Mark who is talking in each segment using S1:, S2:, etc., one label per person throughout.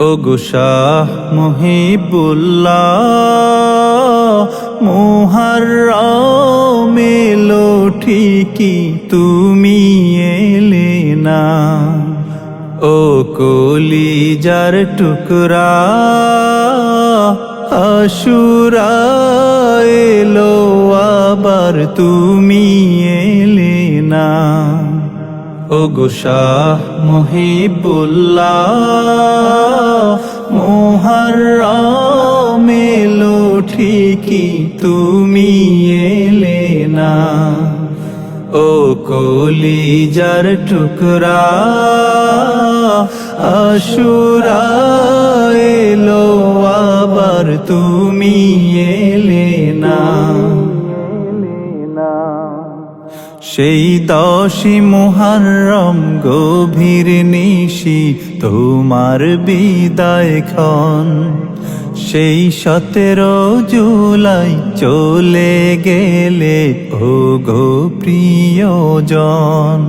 S1: ও গুশাহ মহিবুল্লাহ মোহার মেলো ঠিকই তুমি এলে না? ও কলিজার টুকরা, আশুরা এলো আবার তুমি এলে না? ও গোশাহ মহিবুল্লাহ মোহার মেলো ঠিকই তুমি এলে না? ও কলিজার টুকরা, আশুরা এলো আবার তুমি সেই দশই মুহারম গভীর নিশি তোমার বিদায় খন সেই সতেরো জুলাই চলে গেলে ও গো প্রিয়জন।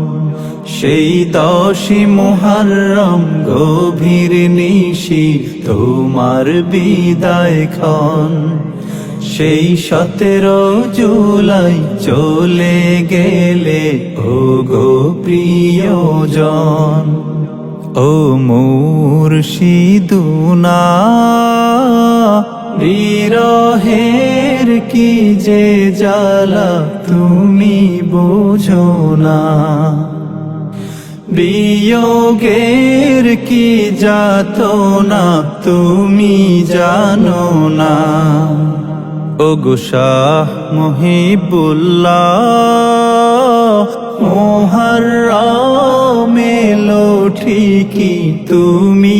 S1: সেই দশই মুহারম গভীর নিশি তোমার বিদায় খন সেই সতেরো জুলাই চলে গেলে ও গো প্রিয়জন, ও মুর্শিদুনা বিরহের কি যে জ্বালা তুমি বোঝো না? বিয়োগের কি যাত না তুমি জানো না? ও গুশাহ মহিবুল্লাহ মোহার মেলো ঠিকই তুমি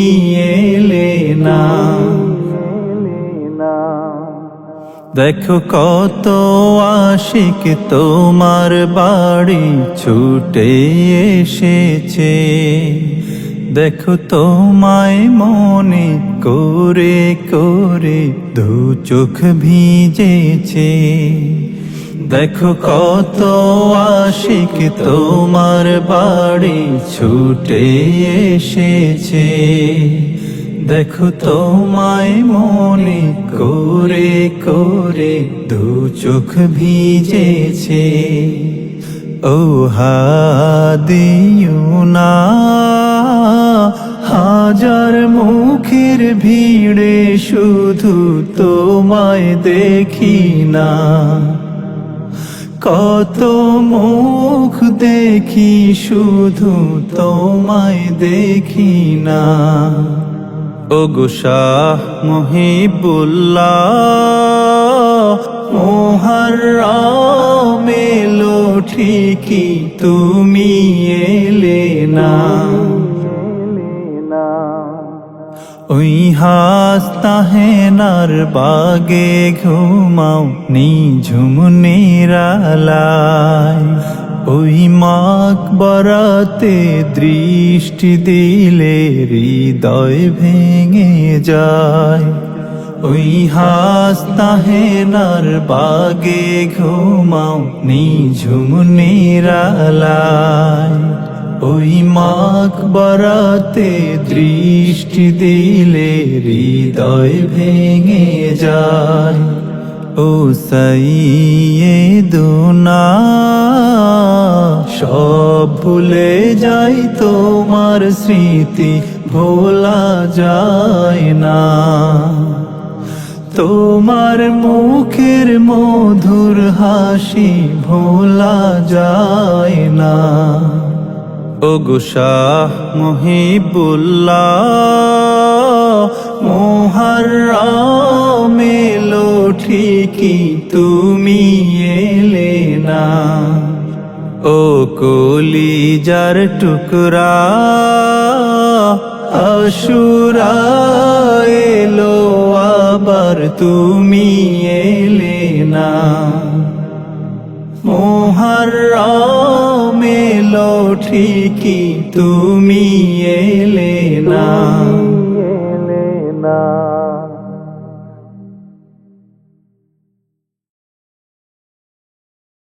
S1: এলে না। দেখো কত আশিক তোমার বাড়ি ছুটে এসেছে। দেখো তোমায় মনে করে করে দু চোখ ভিজেছে। দেখো কত আশিক তোমার বাড়ি ছুটে এসেছে। দেখো তোমায় মনে করে করে দু চোখ ভিজেছে। ও হাদিউনা, হাজার মুখের ভিড়ে শুধু তোমায় দেখি না। কত মুখ দেখি শুধু তোমায় দেখি না। ও গুশাহ মহিবুল্লাহ মোহার মেলো ঠিকই, তুমি এলে না। ওই হাস্তাহেনার বাগে ঘুমাও, নিঝুম নিরালায়। ওই মাক বরাতে দৃষ্টি দিলে হৃদয় ভেঙে যায়। ওই হাস্তাহেনার বাগে ঘুমাও, নিঝুম নিরালায়। ওই মাক বরাতে দৃষ্টি দিলে হৃদয় ভেঙে যায়। ও সাইয়ে দুনা সব ভুলে যাই তোমার স্মৃতি, ভোলা যায় না। তোমার মুখের মধুর হাসি ভোলা যায় না। ও গুশাহ মহিবুল্লাহ মোহার মেলো ঠিকই তুমি এলে না। ও কলিজার টুকরা, আশুরা এলো আবার তুমি এলে না। মোহারম এলো ঠিকই তুমি এলে না।